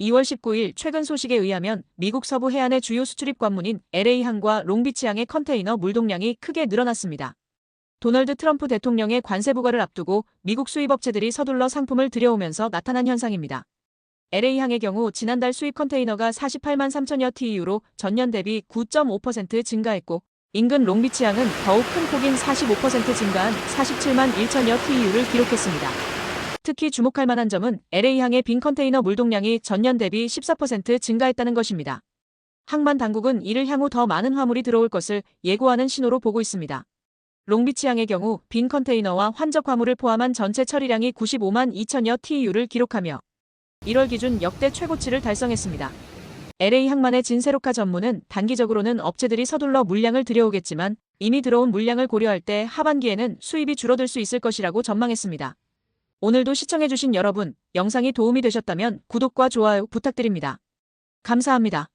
2월 19일 최근 소식에 의하면 미국 서부 해안의 주요 수출입 관문인 LA항과 롱비치항의 컨테이너 물동량이 크게 늘어났습니다. 도널드 트럼프 대통령의 관세 부과를 앞두고 미국 수입업체들이 서둘러 상품을 들여오면서 나타난 현상입니다. LA항의 경우 지난달 수입 컨테이너가 48만 3천여 TEU로 전년 대비 9.5% 증가했고 인근 롱비치항은 더욱 큰 폭인 45% 증가한 47만 1천여 TEU를 기록했습니다. 특히 주목할 만한 점은 LA항의 빈 컨테이너 물동량이 전년 대비 14% 증가했다는 것입니다. 항만 당국은 이를 향후 더 많은 화물이 들어올 것을 예고하는 신호로 보고 있습니다. 롱비치항의 경우 빈 컨테이너와 환적 화물을 포함한 전체 처리량이 95만 2천여 TEU를 기록하며 1월 기준 역대 최고치를 달성했습니다. LA 항만의 진세로카 전문은 단기적으로는 업체들이 서둘러 물량을 들여오겠지만 이미 들어온 물량을 고려할 때 하반기에는 수입이 줄어들 수 있을 것이라고 전망했습니다. 오늘도 시청해주신 여러분, 영상이 도움이 되셨다면 구독과 좋아요 부탁드립니다. 감사합니다.